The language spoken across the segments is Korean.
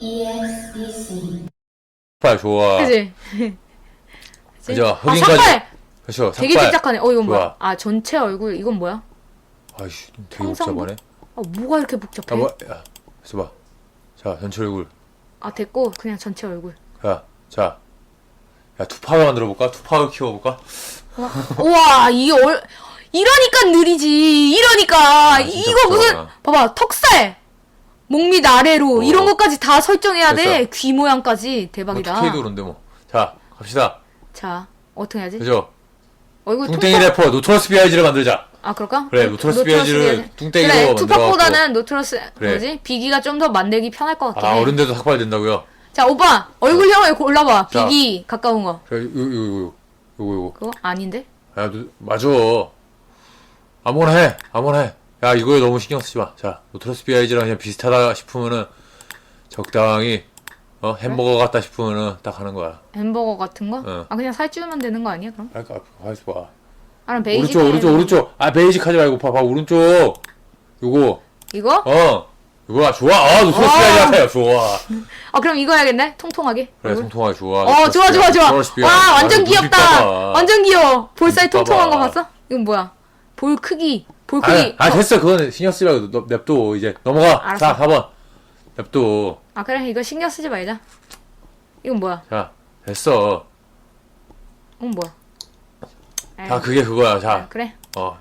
EXBC 삭발 좋아. 그지? 그죠? 아, 흑인까지. 삭발! 그렇죠. 되게 삭발. 집착하네. 어, 이건 뭐야? 좋아. 아, 전체 얼굴. 이건 뭐야? 아이씨, 되게? 복잡하네. 아, 뭐가 이렇게 복잡해? 야, 뭐, 야, 있어봐. 자, 전체 얼굴. 아, 됐고. 그냥 전체 얼굴. 야, 자. 야, 투파워 만들어볼까? 투파워 키워볼까? 우와, 이게 얼, 이러니까 느리지. 이러니까. 아, 진짜 이거 무슨. 봐봐, 턱살. 목 밑 아래로. 어. 이런 것까지 다 설정해야 돼. 됐어. 귀 모양까지. 뭐, 대박이다. 2K도 그런데 뭐. 자, 갑시다. 자, 어떻게 해야지? 그죠? 얼굴 뚱땡이 통통- 래퍼, 노트러스 비아이즈를 만들자. 아, 그럴까? 그래, 노트러스 비아이즈. 뚱땡이로 그래, 만들어갖고. 투팍보다는 노트러스, 그래. 뭐지? 비기가 좀 더 만들기 편할 것 같긴 아, 해. 어른데도 삭발 된다고요? 자, 오빠, 얼굴형을 골라봐. 자. 비기 가까운 거. 그래, 이거, 이거, 이거, 이거, 이거. 그거? 아닌데? 야, 너, 맞아. 아무거나 해. 아무거나 해. 야, 이거에 너무 신경 쓰지 마. 자, 노트러스 비아이즈랑 그냥 비슷하다 싶으면은 적당히 어 햄버거 같다 싶으면은 딱 하는 거야. 햄버거 같은 거? 어. 아, 그냥 살 찌우면 되는 거 아니야, 그럼? 아, 아, 가만있어 봐. 아, 그럼 베이직. 오른쪽, 오른쪽, 오른쪽. 아, 베이직 하지 말고 봐봐. 오른쪽. 요거. 이거? 어. 이거 좋아. 아, 노트러스 와. 비아이즈 같아요. 좋아. 아, 그럼 이거 해야겠네? 통통하게. 그래, 얼굴. 통통하게 좋아. 어, 좋아, 좋아, 좋아. 노트러스 비아이즈. 와, 완전 아유, 눈빛 귀엽다. 봐봐. 완전 귀여워. 볼 사이 눈빛 통통한 거. 봤어? 이건 뭐야? 볼 크기. 볼 아, 크기. 아, 어. 됐어. 그건 신경 쓰지 말고 너- 냅둬. 이제 넘어가. 알았어. 자, 4번. 냅둬. 아, 그래. 이거 신경 쓰지 말자. 이건 뭐야? 자, 됐어. 이건 뭐야? 에이, 자, 그게 그거야. 아, 자, 그래. 어.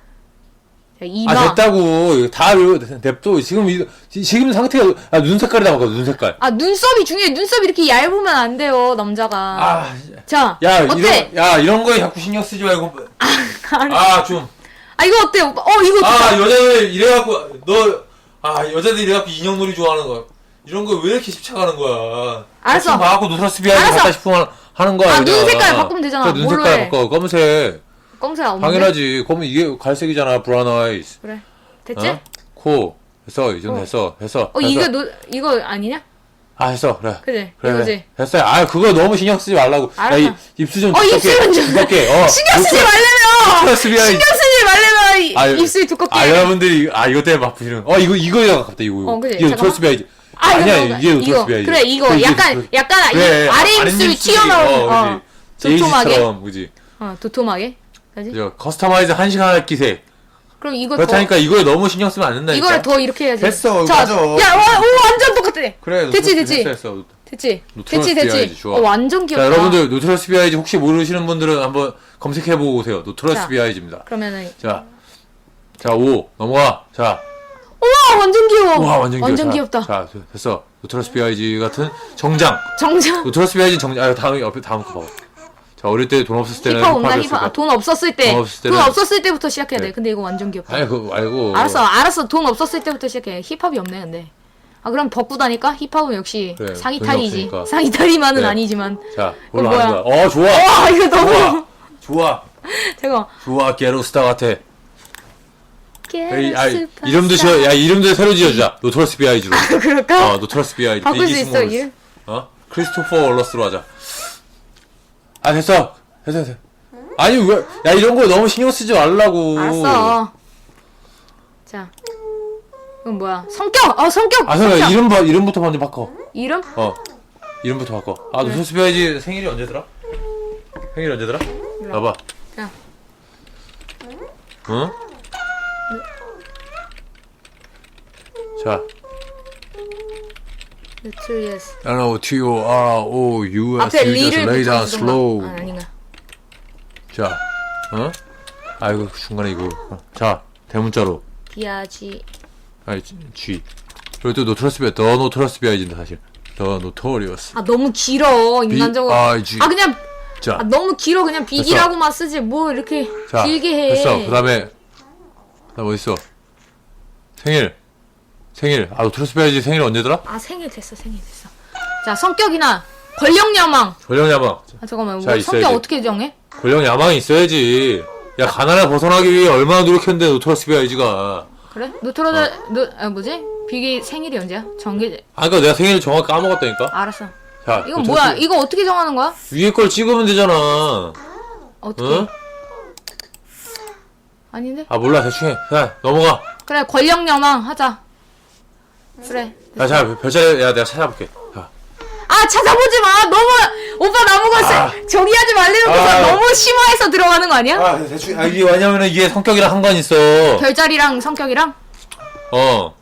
자, 이마. 아 됐다고 이거 다 냅둬 지금 이 지금 상태가 아, 눈 색깔이 나왔거든 눈 색깔 아, 눈썹이 중요해. 눈썹이 이렇게 얇으면 안 돼요, 남자가. 자, 아야 어때? 이런 야 이런 거에 자꾸 신경 쓰지 말고 아 좀 아 아, 이거 어때, 오빠? 어, 이거 좋다. 여자들 이래갖고 너 아 여자들 이래갖고 인형놀이 좋아하는 거야 이런 거 왜 이렇게 집착하는 거야 알았어. 대충 봐갖고 비아이즈 알았어. 갖다 싶으면 하는 거야 아, 눈 그냥. 색깔 바꾸면 되잖아. 그래, 눈 뭘로 색깔 해? 바꿔 검은색 검색 없는데? 당연하지 검은 이게 갈색이잖아 브라운 아이스 그래. 됐지? 어? 코 됐어 이 정도 어. 됐어 됐어 어. 이거 노, 이거 아니냐? 아 했어 그래 그지? 그래, 이거지? 그래. 됐어요. 아, 그거 너무 신경 쓰지 말라고. 알았어. 야, 이, 입술 좀 어, 두껍게. 입술은 좀- 두껍게. 어. 신경 쓰지! 노트러스 비아이즈. 신경 쓰지 이- 아, 입술이 두껍게. 아, 여러분들이, 아, 이거 때문에 막 부시는. 어, 이거, 이거야, 갑자기 이거. 어? 이게 잠깐만. 노트러스 비아이즈. 아, 이거 아니야, 뭔가- 이게 이거, 비아이즈. 그래, 이거. 그래, 이게 약간, 노트러스- 약간, 이 그래, 아래 입술이 튀어나오는, 어, 어, 그지. 도톰하게. 제이지처럼, 그지. 어, 도톰하게. 그지? 그죠. 커스터마이즈 한 시간 할 기세. 그럼 이거 그렇다니까 이거에 너무 신경 쓰면 안 더, 된다니까. 이거를 더 이렇게 해야지. 됐어, 자, 맞아. 야, 와, 오, 완전 똑같아. 그래, 됐지, 노트러스 됐지. 됐어, 됐어. 됐지? 노트러스 됐지, 됐지. 좋아. 어, 완전 자, 귀엽다. 여러분들, 노트러스 비아이즈 혹시 모르시는 분들은 한번 검색해보고 오세요. 노트러스 자. 비아이즈입니다. 그러면은, 자, 자, 5. 넘어가. 자, 우와, 완전 귀여워. 와, 완전, 귀여워. 자, 귀엽다. 자, 됐어. 노트러스 비아이즈 같은 정장. 정장. 노트러스 비아이즈 정장. 아, 다음, 옆에 다음 거 봐봐. 자, 어릴 때 돈 없었을 때는 힙합 온다, 힙합. 아, 돈 없었을 때. 돈 없을 돈 때는- 없었을 때부터 시작해야 돼. 네. 근데 이거 완전 귀엽다. 아니, 그거 말고. 알았어, 알았어. 돈 없었을 때부터 시작해. 힙합이 없네, 근데. 아, 그럼 벗고 다니까? 힙합은 역시 그래. 돈이 없으니까. 상의탈이만은 네. 아니지만. 자? 거야. 어, 좋아. 와, 이거 너무. 좋아. 좋아. 잠깐. 좋아, 게로스타 같아. 에이, 아, 이름도 지어, 야, 이름도 새로 지어주자. 노트러스 비아이즈로. 그럴까? 어, 노트러스 비아이즈. 바꿀 수 있어. 이름? 어? 크리스토퍼 월러스로 하자. 아, 됐어. 됐어, 됐어. 아니, 왜, 야, 이런 거 너무 신경 쓰지 말라고. 알았어. 자. 이건 뭐야? 성격! 어, 성격! 아, 성격! 잠깐 이름 봐, 이름부터 먼저 바꿔. 이름? 어. 이름부터 바꿔. 아, 노트러스 비아이즈 생일이 언제더라? 생일이 언제더라? 봐봐. 자. 응? 자, Notorious. N O T O R O U S 앞에 U just 리를 lay down 붙여서 slow. 아, 아닌가. 자, 어? 아 이거 중간에 이거. 어. 자, 대문자로. 비아지. 아니 G-. 그리고 또 노트러스 비아, 더 노트러스 비아이즈인데 사실. 더 노토리어스. 아, 너무 길어, 인간적으로. I G. 아, 그냥, 자, 아, 너무 길어. 그냥 비기라고만 쓰지. 뭐, 이렇게 자, 길게 해. 됐어. 그다음에 그다음 어디 있어? 생일. 생일. 아 비아이즈 생일 언제더라? 아, 생일 됐어, 생일 됐어. 자, 성격이나 권력 야망. 권령 야망. 아, 잠깐만. 자, 뭐 있어야지. 성격 어떻게 정해? 권령 야망이 있어야지. 야 가난을 벗어나기 위해 얼마나 노력했는데 노트러스 비아이즈가. 그래? 노트로드, 노, 아, 뭐지? 비기 생일이 언제야? 정기, 아 그니까 내가 생일 정확히 까먹었다니까. 알았어. 자, 이건 노트러스- 뭐야? 이거 어떻게 정하는 거야? 위에 걸 찍으면 되잖아. 어떻게? 응? 아닌데? 아 몰라 대충 해. 자 넘어가. 그래, 권력 야망 하자. 그래. 야, 자, 별자리, 야, 내가 찾아볼게. 자. 아 찾아보지 마. 너무 오빠 나무가 세- 저기 하지 말래놓고서 아. 너무 심화해서 들어가는 거 아니야? 아, 대충, 아, 이게 왜냐면은 이게 성격이랑 상관이 있어. 별자리랑 성격이랑 어.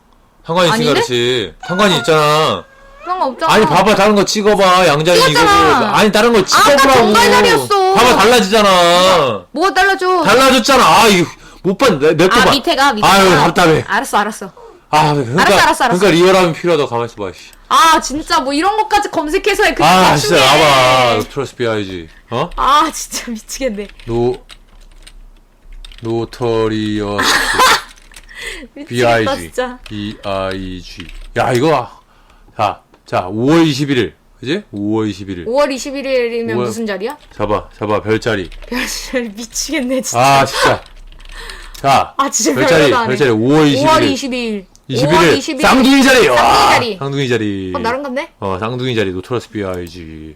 상관이 있으니까 아닌데? 그렇지. 상관이 있잖아. 그런 거 없잖아. 아니, 봐봐, 다른 거 찍어봐. 양자리 이거고. 찍었잖아. 아니, 다른 거 찍어보라고. 정갈자리였어. 봐봐, 달라지잖아. 뭐가 달라져? 달라졌잖아. 아, 이거, 못 봤, 내, 내거 아 봐. 밑에가 밑에. 아유, 답답해. 알았어 알았어. 아, 그러니까, 알았어, 알았어, 알았어. 그러니까 리얼함이 필요하다. 가만히 있어봐, 씨. 아 진짜 뭐 이런 것까지 검색해서 해. 그냥 아, 해. 나봐. 노트러스 비아이지. 어? 아 진짜 미치겠네. 노, 노터리어스 미치겠다. 진짜. B.I.G. 야, 이거, 자, 자, 5월 21일. 그지? 5월 21일. 5월 21일이면 오월- 무슨 자리야? 잡아, 잡아, 별자리. 별자리 미치겠네 진짜. 아, 진짜. 자, 아, 진짜 별자리, 해. 별자리, 5월 21일. 5월 22일. 21일. 5월 21일. 쌍둥이 자리! 와! 쌍둥이 자리. 쌍둥이 자리. 어, 나랑 같네? 어, 쌍둥이 자리, 노트러스 B.I.G.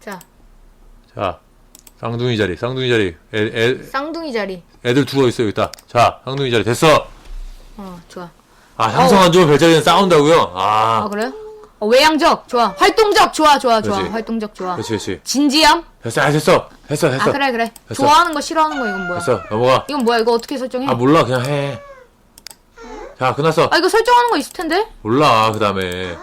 자, 자, 쌍둥이 자리, 쌍둥이 자리. 애, 애, 쌍둥이 자리. 애들 두어 있어, 여기 있다. 자, 쌍둥이 자리. 됐어. 어, 좋아. 아, 상성 안 좋으면 별자리는 싸운다고요? 아, 아, 그래요? 어, 외향적 좋아. 활동적 좋아, 좋아, 좋아. 그렇지. 활동적 좋아. 그렇지, 그렇지. 진지함? 됐어, 아, 됐어. 됐어, 됐어. 아, 그래, 그래. 됐어. 좋아하는 거, 싫어하는 거 이건 뭐야? 됐어, 넘어가. 이건 뭐야? 이거 어떻게 설정해? 아, 몰라, 그냥 해. 자, 끝났어. 아, 이거 설정하는 거 있을 텐데? 몰라, 그 다음에.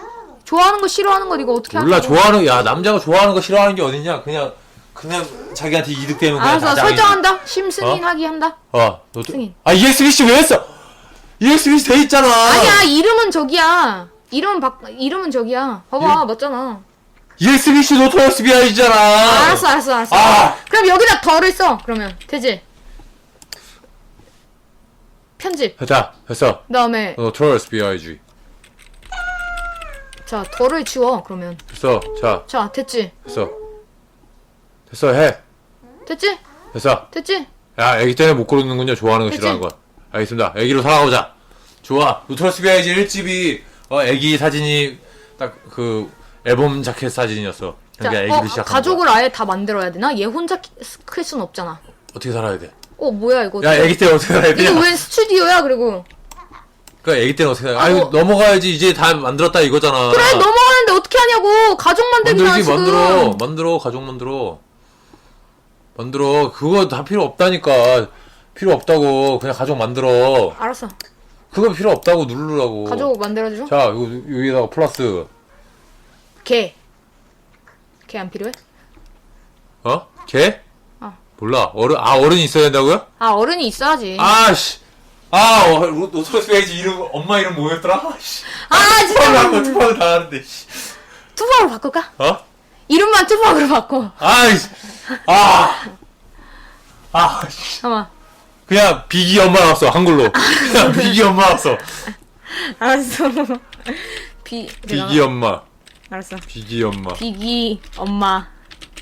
좋아하는 거, 싫어하는 거 이거 어떻게 몰라, 하냐고. 좋아하는, 야, 남자가 좋아하는 거 싫어하는 게 어딨냐? 그냥, 그냥 자기한테 이득되면 그냥 알았어. 설정한다. 심승인 어? 하기 한다. 어, 너 또- 승인. 아, EXBC 왜 했어? EXBC 돼 있잖아. 아니야, 이름은 저기야. 이름은 바, 이름은 저기야. 봐봐, 맞잖아. EXBC 노토러스 비아이잖아. 알았어, 알았어, 알았어. 아. 그럼 여기다 덜을 써. 그러면 되지? 편집. 자, 됐어. 그다음에 노토러스 비아이지. 자 덜을 지워. 그러면 됐어. 자, 자 됐지? 됐어. 됐어, 해. 됐지? 됐어. 됐지? 야, 애기 때문에 못 고르는군요. 좋아하는 거 그치? 싫어하는 거. 알겠습니다. 애기로 살아가보자. 좋아. 노트러스 비아이지 1집이 어, 애기 사진이 딱 그 앨범 자켓 사진이었어. 자, 그러니까 애기로 어, 시작한 가족을. 아예 다 만들어야 되나? 얘 혼자 키- 클 순 없잖아. 어떻게 살아야 돼? 어 뭐야 이거? 야, 애기 때 어떻게 돼? 이게 웬 스튜디오야? 그리고 그 애기 때는 어떻게 돼? 아, 아유, 뭐- 넘어가야지. 이제 다 만들었다 이거잖아. 그래 넘어가는데 어떻게 하냐고? 가족 만들기나 만들지 지금. 만들어 만들어 가족 만들어 만들어 그거 다 필요 없다니까 필요 없다고 그냥 가족 만들어 알았어. 그거 필요 없다고 누르라고 가족 만들어줘. 자 이거 여기다가 플러스 개. 개 안 필요해? 어? 개? 어. 몰라 어른 아 어른이 있어야 된다고요? 아 어른이 있어야지. 아씨 아 어, 로- 노트러스 페이지 이름 엄마 이름 뭐였더라? 아씨 아, 투팍을 진짜. 한거 투팍을 다 하는데 씨. 투박으로 바꿀까? 어? 이름만 투박으로 바꿔. 아이씨 아 아, 씨. 잠깐만. 그냥 비기 엄마 나왔어 한글로 그냥 비기 엄마 나왔어 알았어. 비 내가- 비기 엄마 알았어. 비기 엄마 비기 엄마.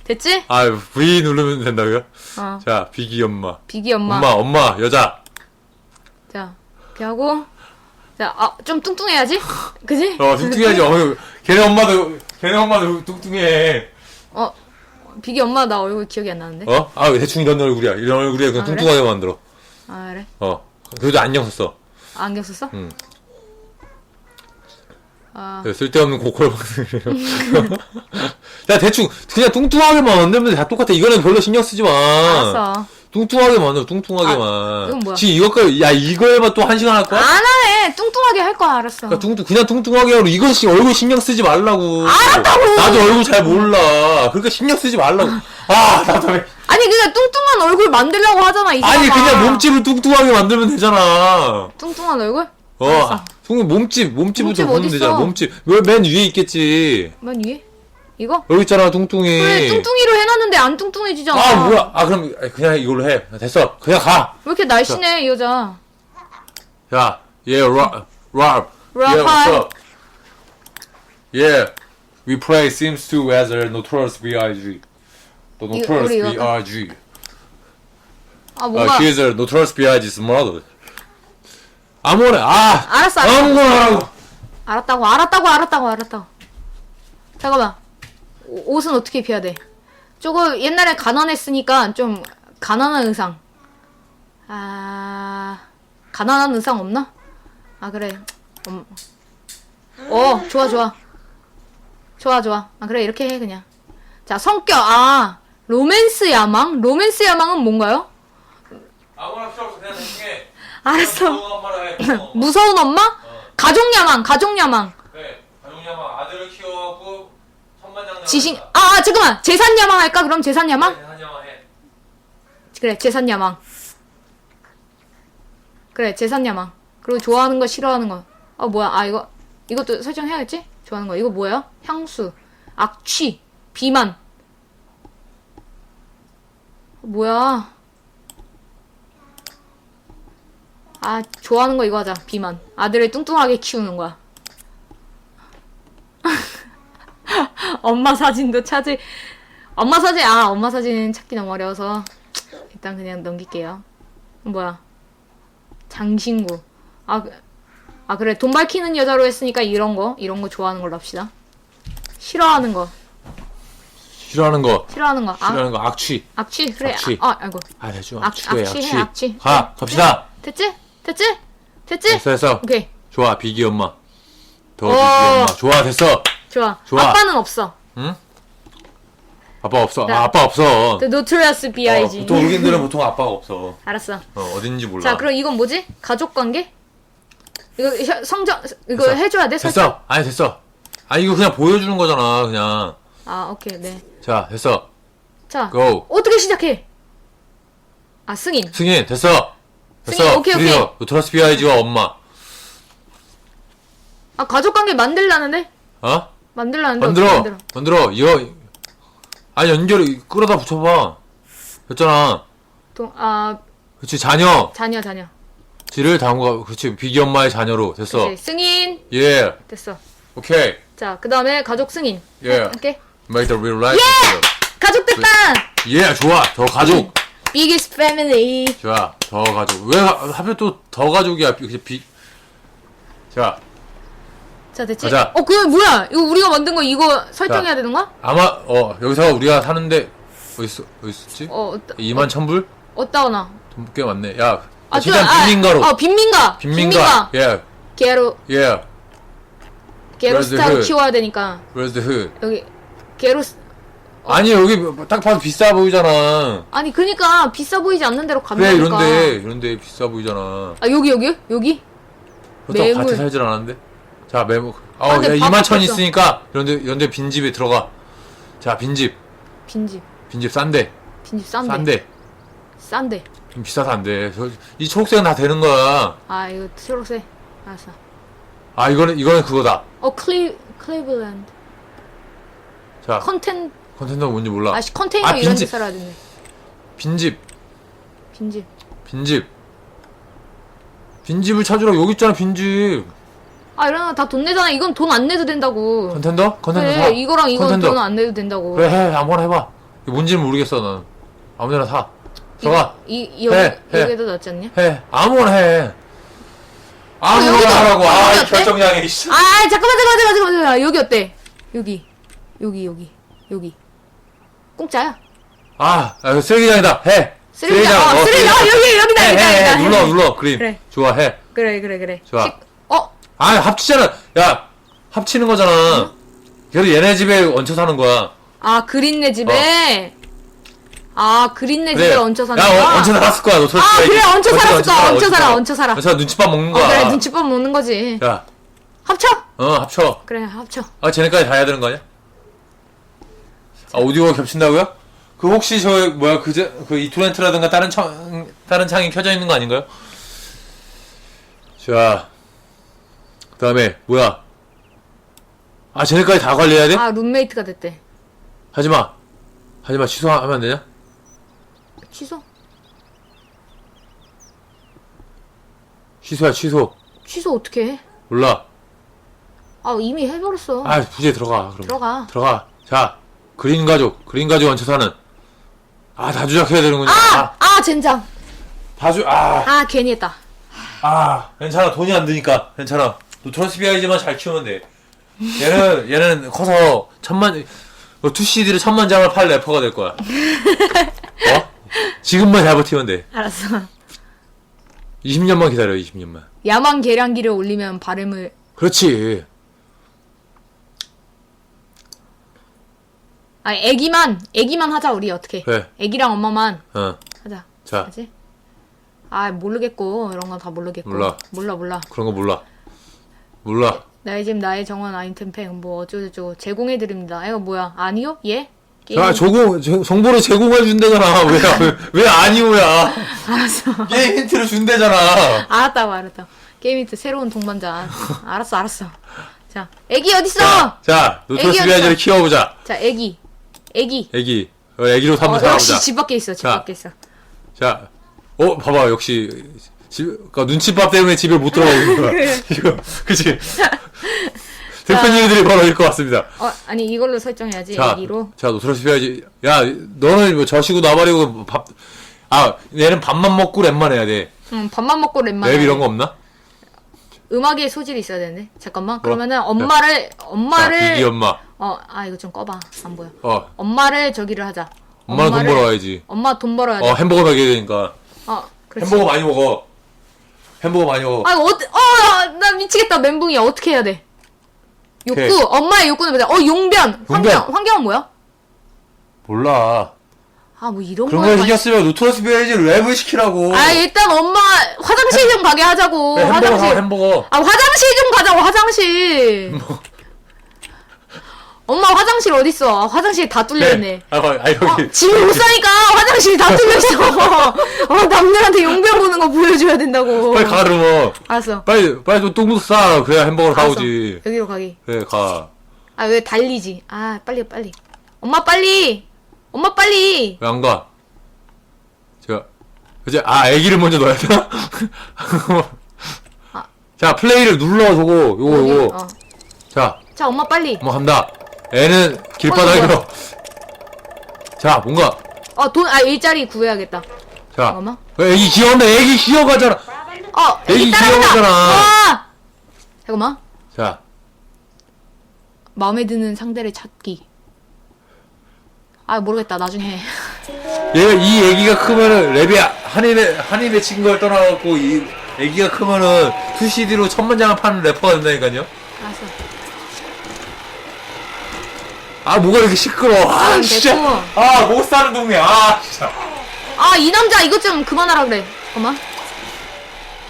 됐지? 아 V 누르면 된다고요? 어. 자 비기 엄마 비기 엄마. 엄마 엄마 여자 자, 이렇게 하고. 자, 아, 좀 뚱뚱해야지? 그지? 어 뚱뚱해야지 어 걔네 엄마도 걔네 엄마도 뚱뚱해 어, 비기 엄마 나 얼굴 기억이 안 나는데? 어? 아 대충 이런 얼굴이야 이런 얼굴이야 그냥 아, 그래? 뚱뚱하게 만들어 아, 그래? 어 그래도 안경 썼어 아, 안경 썼어? 응. 아, 네, 쓸데없는 고퀄 방송이래요 야 대충 그냥 뚱뚱하게만 만들면 다 똑같아 이거는 별로 신경 쓰지 마 알았어. 뚱뚱하게 만들어 뚱뚱하게만 아, 이건 뭐야? 지금 이거까지 야 이거에만 또 한 시간 할 거야? 안 하네! 뚱뚱하게 할 거야, 알았어. 그러니까 뚱뚱 그냥 뚱뚱하게 하고 씨 얼굴 신경 쓰지 말라고. 알았다고! 나도 얼굴 잘 몰라. 그러니까 신경 쓰지 말라고. 아 답답해. 아니, 그냥 뚱뚱한 얼굴 만들려고 하잖아, 이 사람아. 아니 그냥 몸집을 뚱뚱하게 만들면 되잖아. 뚱뚱한 얼굴? 어, 알았어. 아, tung 몸집 몸집부터 몸집 보면 어딨어? 되잖아. 몸집 왜 맨 위에 있겠지. 맨 위에? 이거? 여기 있잖아 뚱뚱이. 그래, 뚱뚱이로 해놨는데 안 뚱뚱해지잖아. 아 뭐야? 아 그럼 그냥 이걸로 해. 됐어. 그냥 가. 왜 이렇게 날씬해, 이 여자. 야, yeah, Rob, Rob, Rob, yeah, what's hi. up? Yeah, we play Sims 2 as a Notorious B.I.G. The 우리 Notorious 이거 B.I.G. 아, Uh, 뭔가. he is a Notorious B.I.G's mother. 아무거나, 아! 알았어, 알았어. 아무거나 하라고! 알았다고, 알았다고, 알았다고, 알았다고. 잠깐만. 오- 옷은 어떻게 입혀야 돼? 조금 옛날에 가난했으니까 좀 가난한 의상. 아, 가난한 의상 없나? 아, 그래. 음. 어, 좋아, 좋아. 좋아, 좋아. 아, 그래, 이렇게 해, 그냥. 자, 성격, 아, 로맨스 야망? 로맨스 야망은 뭔가요? 아무나 필요 없어 그냥 알았어. 해 어. 무서운 엄마? 가족 야망, 가족 야망. 그래 가족야만 아들을 키워갖고 천만장자 지신, 아, 아, 잠깐만. 재산 야망 할까? 그럼 재산 야망? 해 그래, 재산 야망. 그래, 재산 야망. 그리고 좋아하는 거, 싫어하는 거. 아, 뭐야. 아, 이거, 이것도 설정해야겠지? 좋아하는 거. 이거 뭐야? 향수. 악취. 비만. 어, 뭐야. 아, 좋아하는 거 이거 하자. 비만. 아들을 뚱뚱하게 키우는 거야. 엄마 사진도 찾을, 엄마 사진, 아, 엄마 사진 찾기 너무 어려워서. 일단 그냥 넘길게요. 뭐야. 장신구. 아, 그- 아, 그래. 돈 밝히는 여자로 했으니까 이런 거, 이런 거 좋아하는 걸로 합시다. 싫어하는 거, 싫어하는 거 싫어하는 거. 아, 싫어하는 거 악취 악취? 그래. 악취. 아, 아, 아이고. 아 대충 악- 악취 해 악취 해, 악취 악취. 가 갑시다 됐지? 됐지? 됐지? 됐어 됐어 오케이. 좋아 비기 엄마 더 오. 비기 엄마 좋아 됐어 좋아. 좋아. 아빠는 없어. 아빠 없어 자, 아, 아빠 없어 The Notorious 어, B.I.G. 보통 외국인들은 보통 아빠가 없어 알았어. 어, 어딘지 몰라 자, 그럼 이건 뭐지? 가족 관계? 이거 혀- 성적 이거 됐어. 해줘야 돼? 설정? 됐어 아니 됐어 아 이거 그냥 보여주는 거잖아 그냥 아, 오케이, 네. 자 됐어 자, 고 어떻게 시작해? 아, 승인. 승인 됐어 됐어 승인, 오케이, 오케이. 드디어 노트러스 비아이지와 엄마 아, 가족 관계 만들라는데? 어? 만들라는데 만들어 만들어? 만들어 이거 아니 연결 끌어다 붙여봐 됐잖아 동, 아, 그렇지 자녀 자녀, 자녀. 지를 담고 그렇지 비기 엄마의 자녀로 됐어 그치, 승인. 예 됐어. 오케이 자, 그 다음에 가족 승인. 예 오케이. make the real life 가족 됐다! 예 좋아 더 가족 Biggest family. 좋아 더 가족 왜 하- 하필 또 더 가족이야 비, 비... 자 자, 됐지? 가자. 어, 그거 뭐야? 이거 우리가 만든 거 이거 설정해야 되는 거야? 아마 어 여기서 우리가 사는데 어디 있어 어디 있었지 어, 어따, 2만 천 불 어따오나. 돈 꽤 많네 야 아, 저- 아, 빈민가로 어, 빈민가. 빈민가 예 게로, 예 게로 Where's the 스타일 hood? 키워야 되니까. where's the hood 여기, 게로, 스- 아니 여기 딱 봐도 비싸 보이잖아 아니, 그니까 비싸 보이지 않는 데로 그래 간다니까. 이런데 이런데 비싸 보이잖아 아, 여기, 여기? 여기? 그렇다고 매물. 같이 살질 않았는데 자 매물 어, 아, 근데 야, 밥 2만 천. 있으니까 이런데 이런데 빈 집에 들어가 자 빈집 빈집. 빈집 싼데 빈집 싼데. 싼데 싼데. 좀 비싸서 안돼 이 초록색은 다 되는 거야 아, 이거 초록색. 알았어. 아 이거는 이거는 그거다 어, 클리, 클리블랜드. 자 컨텐, 컨텐츠가 뭔지 몰라 아씨, 컨테이너 아, 이런 데 빈집. 살아야 되네. 빈집 빈집. 빈집 빈집을 찾으라 여기 있잖아 빈집 아, 거다돈 내잖아. 이건 돈 안 내도 된다고. 컨텐더? 컨텐더 그래, 사 이거랑 이건 컨텐더. 돈 안 내도 된다고. 그래 해 아무거나 해봐 이게 뭔지는 모르겠어 난 아무데나 사 서가 이, 이 여기, 해, 해. 여기도 낫지 않냐? 해 아무거나 해 아무거나 여기도- 하라고 아 어때? 결정량이 씨. 아, 잠깐만, 잠깐만, 잠깐만, 잠깐만. 여기 어때? 여기. 여기, 여기. 여기. 공짜야. 아, 아 쓰레기장이다 해 쓰레기장. 어, 어, 쓰레기장. 어, 여기, 여기다, 해, 여기다, 해, 해. 여기다. 눌러 눌러 그림 그래. 좋아 해 그래, 그래, 그래. 좋아. 식- 어? 아 합치잖아 야 합치는 거잖아 그래도 얘네 집에 얹혀 사는 거야 아, 그린네 집에. 아, 그린네 집에 얹혀 사는 야 거야? 어, 얹혀 살았을 거야 너 아, 그래, 얹혀 살았을 거야. 얹혀 살아, 얹혀 살아. 얹혀 눈치밥 먹는 어, 거야 그래, 눈치밥 먹는 거지. 야, 합쳐! 어 합쳐 그래, 합쳐. 아 쟤네까지 다 해야 되는 거 아니야? 아 오디오가 겹친다고요? 그 혹시 저 뭐야 그제 그 이토렌트라든가 다른 창 다른 창이 켜져 있는 거 아닌가요? 자 그다음에 뭐야? 아 쟤네까지 다 관리해야 돼? 아, 룸메이트가 됐대. 하지 마 하지 마 취소하면 안 되냐? 취소? 취소야 취소 취소 어떻게 해? 몰라 아, 이미 해버렸어. 아 부재 들어가 그럼 들어가. 들어가 자 그린 가족 그린 가족 얹혀 사는 아 다 조작해야 되는군요 아! 아, 젠장. 다 주 아 아, 괜히 했다. 아, 괜찮아. 돈이 안 드니까. 괜찮아. 노트러스 비아이지만 잘 키우면 돼. 얘는, 얘는 커서 천만, 어, 2CD를 천만 장을 팔 래퍼가 될 거야. 어? 지금만 잘 버티면 돼. 알았어. 20년만 기다려 20년만 야만 계량기를 올리면 발음을 그렇지 아 애기만 애기만 하자 우리 어떻게? 그래 애기랑 엄마만 어 하자. 자, 하지? 아 모르겠고 이런 건다 모르겠고. 몰라. 몰라 몰라. 그런 거 몰라 몰라 나의 집 나의 정원 아이템팩 뭐 어쩌고저쩌고 제공해 드립니다. 이거 뭐야? 아니요? 예? 게임 자 저- 정보를 제공해 준대잖아 왜, 왜, 왜 아니오야 알았어. 게임 힌트를 준대잖아 알았다고 알았다. 게임 히트 새로운 동반자. 알았어 알았어. 자 애기 어딨어? 자, 자 노트러스 애기 어딨어? 키워보자 자 애기 애기. 애기 어, 애기로 한번 어, 살아보자 역시 집 밖에 있어 집 자. 밖에 있어. 자, 어, 봐봐, 역시, 집, 그니까 눈치밥 때문에 집에 못 들어가고 거야. 이거, 그치? 대표님들이 바로 일것 같습니다. 어 아니 이걸로 설정해야지 자, 애기로. 자, 비아이즈. 야, 너는 뭐 저시고 나발이고 밥, 아, 얘는 밥만 먹고 랩만 해야 돼. 응 밥만 먹고 랩만. 랩 해. 이런 거 없나? 음악에 소질이 있어야 되는데 잠깐만 그러면은 엄마를 자, 엄마를 비기 엄마. 어 아 이거 좀 꺼봐 안 보여 어, 엄마를 저기를 하자 엄마는 돈 엄마를- 벌어 와야지. 엄마 돈 벌어야 어, 햄버거 먹여야 되니까. 돼어 그렇지 햄버거 많이 먹어. 햄버거 많이 먹어. 아 이거 어어나 미치겠다 멘붕이야 어떻게 해야 돼 욕구 오케이. 엄마의 욕구는 뭐냐 어 용변 환경 용변. 환경은 뭐야 몰라. 아 뭐 이런 그런 거에 거 관심- 신경 쓰면 노트러스 비아이즈 랩을 시키라고. 아 일단 엄마 화장실 좀 가게 하자고 네, 햄버거 화장실 사, 햄버거. 아 화장실 좀 가자고 화장실 뭐. 엄마 화장실 어딨어 아, 화장실 다 뚫려있네 아, 아, 아, 여기. 어, 집을 못 사니까 화장실이 다 뚫려있어. 어, 남들한테 용변 보는 거 보여줘야 된다고. 빨리 가, 그러면. 알았어. 빨리, 빨리 좀 똥도 싸. 그래야 알았어. 사오지. 여기로 가기. 그래, 가. 아, 왜 달리지? 아, 빨리, 빨리. 엄마, 빨리! 엄마, 빨리! 왜 안 가? 제가, 이제, 아, 애기를 먼저 넣어야 되나? 자, 플레이를 눌러, 저거. 요거, 요거. 어. 자, 자, 엄마, 빨리. 한번 간다. 애는 어, 길바닥으로. 이거 자, 뭔가. 어, 돈, 아, 일자리 구해야겠다. 자. 잠깐만. 어, 애기 기어간다, 애기 기어가잖아. 어, 애기 애기 따라간다! 귀여워하잖아. 아! 잠깐만. 자, 마음에 드는 상대를 찾기. 아, 모르겠다. 나중에 해. 얘, 이 애기가 크면은, 랩이 한입에, 한입에 친 걸 떠나갖고, 이 애기가 크면은, 2CD로 천만 장을 파는 래퍼가 된다니까요? 알았어. 아, 뭐가 이렇게 시끄러워. 아, 음, 진짜. 됐고. 아, 못 사는 동네. 아, 진짜. 아, 이 남자 이것 좀 그만하라 그래. 잠깐만.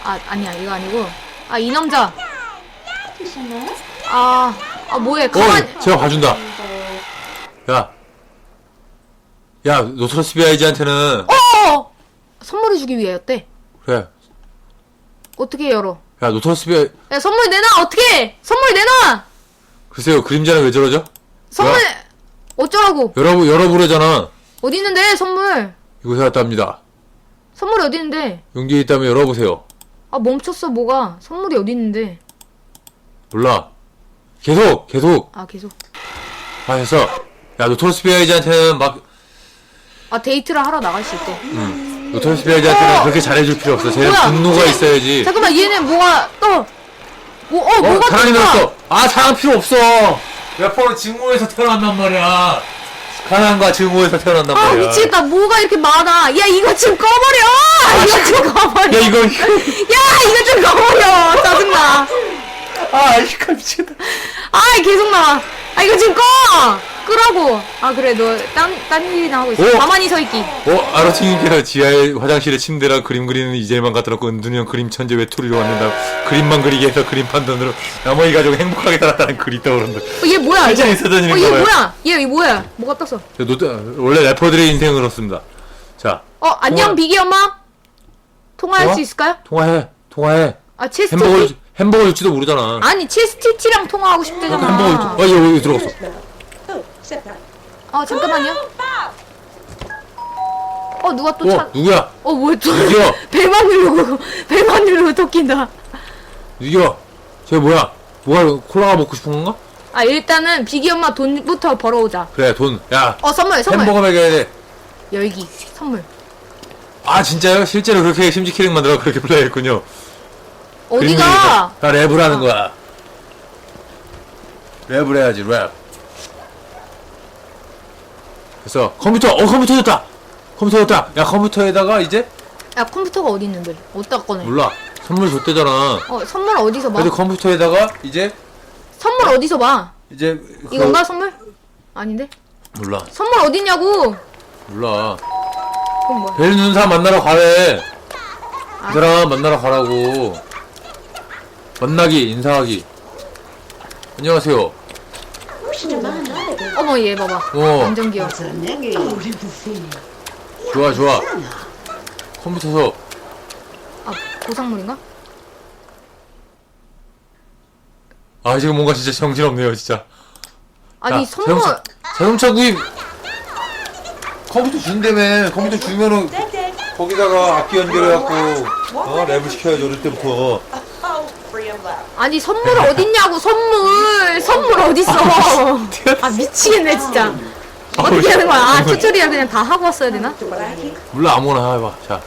아, 아니야. 이거 아니고. 아, 이 남자. 아, 아, 뭐해. 가만. 어, 제가 봐준다. 야. 야, 노트러스 비아이즈한테는, 어! 선물을 주기 위해였대. 그래. 어떻게 열어? 야, 노트러스 비아이, 야, 선물 내놔! 어떻게! 선물 내놔! 글쎄요, 그림자는 왜 저러죠? 선물! 어쩌라고? 열어보, 열어보래잖아. 어디 있는데, 선물? 이곳에 왔답니다. 선물이 어디 있는데? 용기 있다면 열어보세요. 아, 멈췄어, 뭐가. 선물이 어디 있는데? 몰라. 계속, 계속. 아, 계속. 아, 됐어. 야, 노트러스 비아이즈한테는 막, 아, 데이트를 하러 나갈 수 있대. 음, 노트러스 비아이즈한테는 어! 그렇게 잘해줄 필요 없어. 쟤는 뭐야? 분노가 쟤- 있어야지. 잠깐만, 얘는 뭐가 또, 뭐, 어, 어, 뭐가 사랑이. 늘었어. 아, 사랑 필요 없어. 래퍼는 증오에서 태어난단 말이야. 가난과 증오에서 태어난단 아, 말이야. 미치겠다. 뭐가 이렇게 많아. 야, 이거 좀 꺼버려! 이거 좀 꺼버려! 야, 이거, 야, 이거 좀 꺼버려! 짜증나. 아, 이거 미치겠다. 아, 계속 나와. 아, 이거 좀 꺼! 끄라고. 아, 그래, 너, 딴, 딴 일이나 하고 있어. 오! 가만히 서 있기. 어, 아로팅님께서 지하에 화장실에 침대랑 그림 그리는 이재만 갖다놓고 은둔형 그림 천재 외톨이로 왔는다. 그림만 그리게 해서 그림판 돈으로 나머지 가족 행복하게 살았다는 글이 떠오른다. 어, 얘 뭐야? 이거? 있어던 어, 일인가 얘 봐요. 뭐야? 얘, 얘 뭐야? 뭐가 떴어? 노트, 원래 래퍼들의 인생은 그렇습니다. 자, 어, 안녕, 통화. 비기 엄마? 통화할 통화? 수 있을까요? 통화해, 통화해. 아? 햄버거, 햄버거 줄지도 모르잖아. 아니, 체스티티랑 통화하고 싶대잖아. 햄버거 줄, 어, 여기, 여기 들어갔어. 어, 잠깐만요. 어, 누가 또 어, 차, 누구야? 어, 뭐야, 또. 누구야? 배만 누르고, 배만 누르고 토낀다. 누구야? 쟤 뭐야? 뭐가 콜라가 먹고 싶은 건가? 아, 일단은 비기 엄마 돈부터 벌어오자. 그래, 돈. 야, 어, 선물, 선물. 햄버거 먹여야 돼. 열기, 선물. 아, 진짜요? 실제로 그렇게 심지 키링 만들어 그렇게 플레이했군요. 어디가? 나 랩을 하는 거야. 랩을 해야지, 랩. 그래서 컴퓨터, 어 컴퓨터 줬다. 컴퓨터 줬다. 야 컴퓨터에다가 이제 야 컴퓨터가 어디 있는데? 어디다 꺼내? 몰라. 선물 줬대잖아. 어 선물 어디서 봐? 근데 컴퓨터에다가 이제 선물 어디서 봐? 이제 그- 이건가 선물? 아닌데? 몰라. 선물 어딨냐고? 몰라. 그건 뭐야? 벨 사람 만나러 가래. 아. 그 사람 만나러 가라고. 만나기, 인사하기. 안녕하세요. 어머 얘 봐봐. 어, 완전 귀여워. 좋아, 좋아. 컴퓨터 수업. 아 보상물인가? 아, 지금 뭔가 진짜 정신없네요, 진짜. 아니 자, 선물 자동차, 자동차 구입. 컴퓨터 준다며. 컴퓨터 주면은 거기다가 악기 연결해갖고, 어, 랩을 시켜야지, 어릴 때부터. 아니 선물 어딨냐고 선물 선물 어딨어? 아 미치겠네 진짜. 어떻게 하는 거야? 아 튜토리얼 그냥 다 하고 왔어야 되나? 몰라, 아무거나 해봐. 자.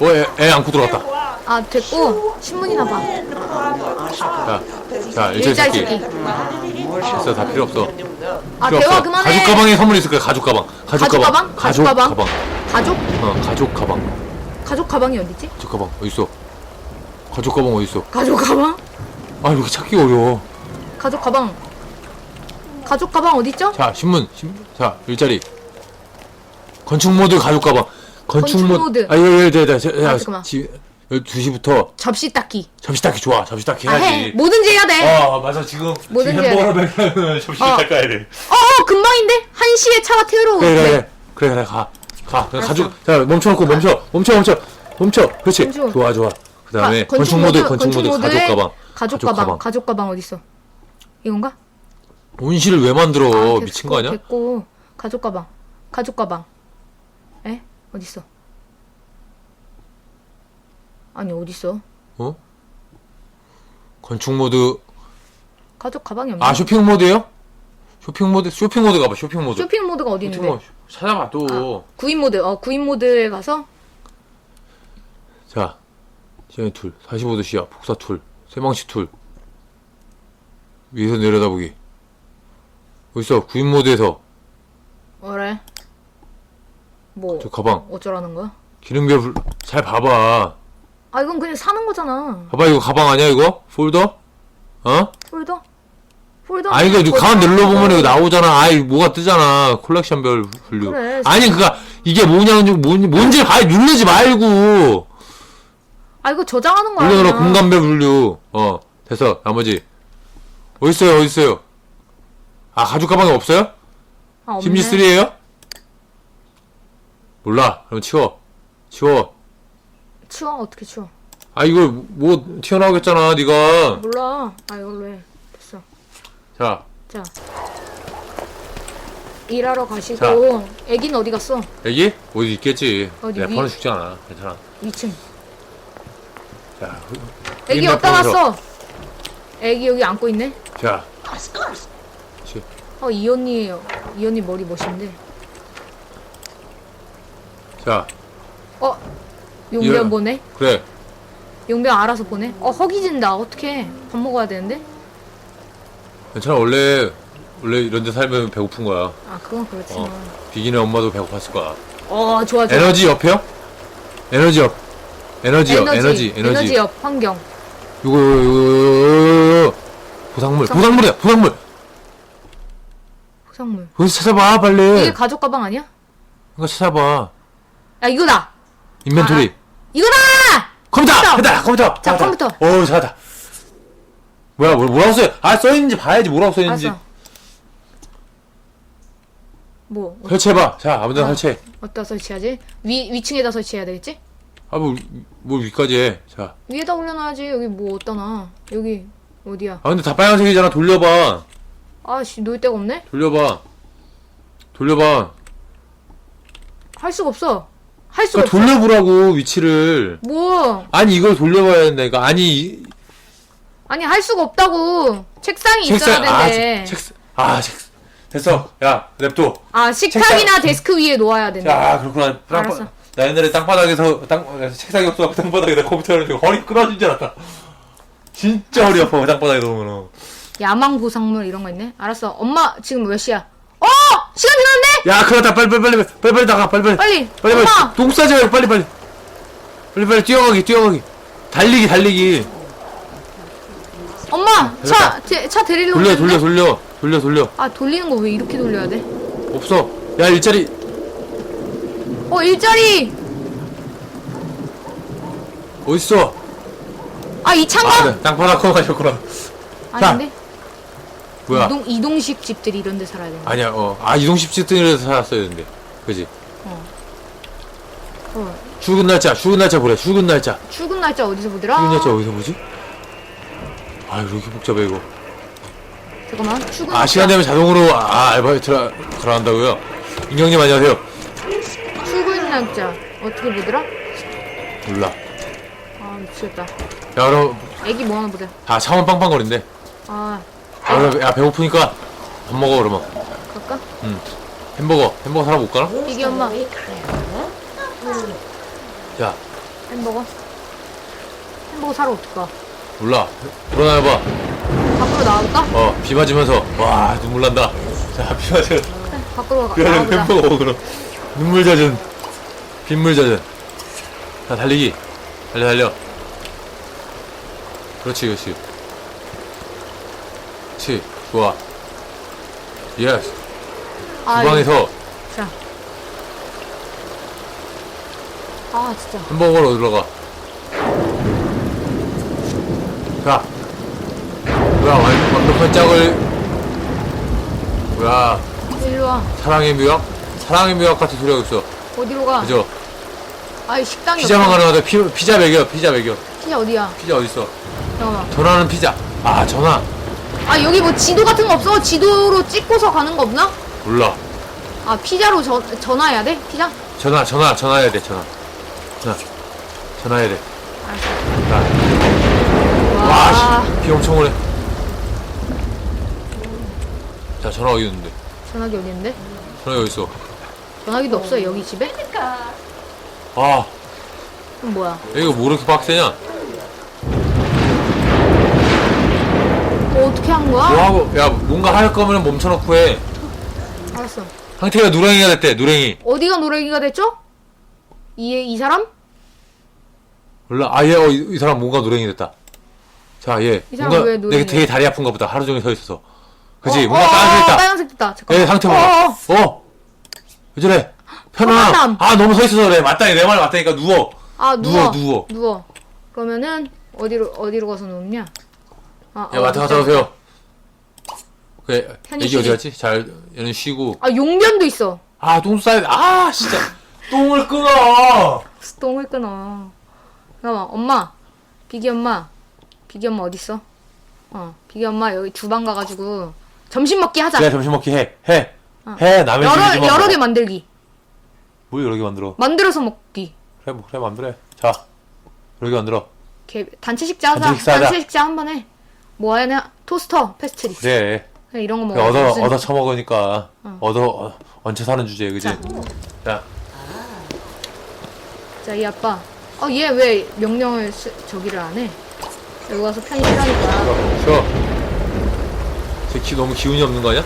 어, 애, 애 안고 들어갔다. 아 됐고 신문이나 봐. 자, 자, 일자리 일자리 새끼. 다 필요 없어. 아 필요 대화 없어. 그만해. 가죽 가방에 선물 있을 거야, 가죽 가방. 가죽, 가죽 가방? 가죽 가죽 가방. 가방? 가족? 어, 가죽 가방. 가족 가방이 어디지? 가죽 가방 어딨어? 가죽 가방 어딨어? 가족 가방? 아, 왜 이렇게 찾기 어려워. 가족 가방. 가족 가방 어딨죠? 자, 신문. 신, 자, 일자리. 건축 모드 가죽 가방. 건축, 건축 모드. 모드. 아, 예, 예, 네, 네. 네. 아, 야, 잠깐만. 지, 12시부터 접시 닦기. 접시 닦기 좋아. 접시 닦기 아 해. 해야지. 뭐든지 해야 돼. 아, 맞아. 지금 뭐든지 지금 해야 햄버거 먹으면 접시 어. 닦아야 돼. 어, 어 금방인데 한 시에 차가 태우러 그래, 오는데. 그래, 그래. 그래, 그래. 가. 가. 그냥 알았어. 가죽. 자, 멈춰놓고 멈춰. 멈춰, 멈춰. 멈춰. 그렇지. 멈춰. 좋아, 좋아. 그 다음에 가- 건축 모드, 건축 모드, 모드에 가방. 가족 가방. 가방. 가족 가방 어디 있어? 이건가? 온실을 왜 만들어? 아, 미친 됐고, 거 아니야? 됐고 가족 가방. 가족 가방. 에? 어디 있어? 아니 어디 있어? 어? 건축 모드. 가족 가방이 없네. 아, 쇼핑 모드요? 쇼핑 모드? 쇼핑 모드 가봐, 쇼핑 모드. 쇼핑 모드가 어디 쇼핑 있는데? 모드. 찾아봐, 또. 구인 모드. 어 구인 모드에 가서 자, 시간이 툴, 45도 시야, 복사 툴, 세망치 툴. 위에서 내려다보기. 어딨어? 구인 모드에서. 뭐래? 뭐 저 가방. 어쩌라는 거야? 기능별, 불- 잘 봐봐. 아 이건 그냥 사는 거잖아. 봐봐, 이거 가방 아니야, 이거? 폴더? 어? 폴더? 폴더? 아니, 이거 폴더? 가만 눌러보면 이거 나오잖아. 아이, 뭐가 뜨잖아. 콜렉션별 분류. 그래. 아니, 그니까, 이게 뭐냐는, 뭔, 뭔지 아예 누르지 말고. 아 이거 저장하는 거야. 눌러라, 그냥. 공간별 분류. 어, 됐어. 나머지. 어딨어요, 어딨어요? 아, 가죽 가방이 없어요? 아, 없네. 심지 3예요? 몰라. 그럼 치워. 치워. 치워 어떻게 치워? 아, 이거 뭐 튀어나오겠잖아, 네가. 몰라. 아 이걸로 해. 됐어. 자, 자. 일하러 가시고 애기는 어디 갔어? 애기? 어디 있겠지. 어디, 내가 위? 번호 죽지 않아. 괜찮아. 2층. 자, 애기 몇 어디다? 놨어? 애기 여기 안고 있네. 자. 어 이 언니 이 언니 머리 멋있는데. 자, 어 이런- 보내? 그래. 용변 알아서 보내? 어 허기진다. 어떡해. 밥 먹어야 되는데? 괜찮아. 원래, 원래 이런 데 살면 배고픈 거야. 아 그건 그렇지만. 어. 비기네 엄마도 배고팠을 거야. 어 좋아 좋아. 에너지 옆이요? 에너지 옆. 에너지 옆, 에너지, 에너지. 에너지 옆 환경. 요거, 요거, 요거, 요거. 보상물, 보상- 보상물이야, 보상물. 포상물. 거기서 찾아봐, 빨리. 이게 가족 가방 아니야? 이거 찾아봐. 야 이거다. 인벤토리. 아, 이거다. 컴퓨터! 컴퓨터! 컴퓨터! 자, 찾았다. 컴퓨터. 어우, 찾았다. 뭐야, 뭐, 뭐라고 써있, 아, 써있는지 봐야지, 뭐라고 써있는지. 알았어. 뭐 어, 설치해봐. 자, 아무데나 아. 설치해. 어디다 설치하지? 위 위층에다 설치해야 되겠지? 아, 뭐, 뭐 위까지 해. 자. 위에다 올려놔야지. 여기 뭐 어디다 놔? 여기 어디야? 아, 근데 다 빨간색이잖아. 돌려봐. 아씨 놓을 데가 없네. 돌려봐. 돌려봐. 할 수가 없어. 할 수가 그러니까 없어. 돌려보라고, 위치를. 뭐 아니, 이걸 돌려봐야 된다니까. 아니, 이- 아니 할 수가 없다고. 책상이 있어야 책상, 아, 된대. 책, 책, 아, 책, 됐어. 야, 냅둬. 아 식탁이나 데스크 위에 놓아야 된대. 야, 그렇구나. 알았어. 나 옛날에 땅바닥에서, 땅, 책상이 없어. 땅바닥에다 컴퓨터를 두고 허리 끊어진 줄 알았다. 진짜 허리 아파, 땅바닥에 놓으면은. 야망 보상물 이런 거 있네. 알았어. 엄마 지금 몇 시야? 어 시간 지났네. 야, 났다. 빨리, 빨리, 빨리, 빨리, 빨리 나가. 빨리, 빨리. 빨리. 빨리, 빨리. 똥 싸지 말고, 빨리, 빨리. 빨리 빨리 뛰어가기 뛰어가기 달리기 달리기 엄마 차, 됐다. 제, 차 데리러 돌려 오는데? 돌려 돌려 돌려 돌려 아 돌리는 거 왜 이렇게 돌려야 돼? 없어 야 일자리 어 일자리. 어딨어? 아이 차인가? 아 그래. 땅바닥 가셨구나 아닌데? 뭐야? 이동 이동식 집들이 이런 데 살아야 되는 아니야 어 아 이동식 집등에서 살았어야 되는데. 그지? 어. 출근 날짜 출근 날짜 보래 출근 날짜. 출근 날짜 어디서 보더라? 출근 날짜 어디서 보지? 아 이렇게 복잡해 이거. 잠깐만 출근 아 시간 되면 자동으로 아 알바에 들어 들어간다고요? 인경님 안녕하세요 날짜 어떻게 보더라? 몰라. 아 미치겠다. 야 그럼 애기 뭐 하나 보자. 아 창원 빵빵거린대 아. 아, 그래, 야 배고프니까 밥 먹어 그러면. 갈까? 햄버거 햄버거 사러 못 가나? 이기 엄마. 야. 햄버거? 햄버거 사러 어떡가 몰라. 일어나봐 밖으로 나갈까? 어 비 맞으면서. 와 눈물 난다. 자 비 맞으면. 밖으로 가, 비 나가보자. 햄버거 그럼 눈물 젖은 빗물 젖은 자 달리기 달려 달려 그렇지 그렇지 그렇지 좋아 예스 아, 주방에서 자. 아 진짜 햄버거로 어디로 가? 자. 뭐야, 완- 완벽한 짝을. 뭐야, 일로 와 사랑의 묘약? 사랑의 묘약 같은 소리가 있어. 어디로 가? 그죠? 아이 식당이 피자만 없어. 가능하다. 피, 피자 먹여, 피자 먹여. 피자 어디야? 피자 어딨어? 잠깐만 전화는 피자. 아, 전화. 아 여기 뭐 지도 같은 거 없어? 지도로 찍고서 가는 거 없나? 몰라. 아 피자로 전 전화해야 돼? 피자? 전화, 전화, 전화해야 돼, 전화. 전화. 전화해야 돼. 알았어 자, 와, 와, 씨. 비 엄청 오네. 자, 전화 어디 있는데? 전화기 어디 있는데? 전화 어디 있어? 전화기도 없어 여기 집에? 아, 그 럼 뭐야? 야, 이거 뭐 이렇게 빡세냐? 뭐 어떻게 한 거야? 뭐 하고, 야, 뭔가 할 거면 멈춰놓고 해. 알았어 상태가 누렁이가 됐대, 누렁이. 어디가 노래기가 됐죠? 이, 이 사람? 몰라, 아, 얘, 어, 이, 이 사람 뭔가 누렁이 됐다. 자, 얘. 이 사람 왜 누렁이야? 되게, 되게 다리 아픈가 보다. 하루 종일 서 있어서. 그지? 어, 뭔가 어, 빨간색 어, 있다. 빨간색 됐다 잠깐만 얘 상태 어, 봐봐. 어, 어. 어! 왜 저래? 편안함. 아, 너무 서 있어서 그래. 맞다, 내말 맞다니까, 누워. 아 누워 누워, 누워. 그러면은 어디로 어디로 가서 누웠냐? 아, 야, 어, 마트 갔다. 오세요. 그래, 편히 애기 어디. 갔지? 잘, 얘는 쉬고. 아 용변도 있어 아, 똥 싸야 돼. 아, 진짜. 똥을 끊어! 똥을 끊어 잠깐만 엄마 비기 엄마 비기 엄마 어딨어? 어 비기 엄마 여기 주방 가가지고 점심 먹기 하자 그래, 점심 먹기 해. 해. 어. 해, 남의 여러 여러. 개 만들기 뭘 여러 개 만들어. 만들어서 먹기 그래, 뭐, 그래, 만들어. 자, 여러 개 만들어. 개, 단체 식자 하자 단체 식사 하자. 단체 식자 한 번에 뭐 하냐 토스터 페스트리 그래. 그냥 이런 거 먹어 얻어, 무슨- 얻어 처먹으니까. 얻어, 어, 얹혀 사는 주제, 그지? 자. 자, 자, 이 아빠. 어, 얘 왜 명령을 쓰, 저기를 안 해? 여기 와서 편히 쉬라니까. 쉬어. 기, 너무 기운이 없는 거 아니야?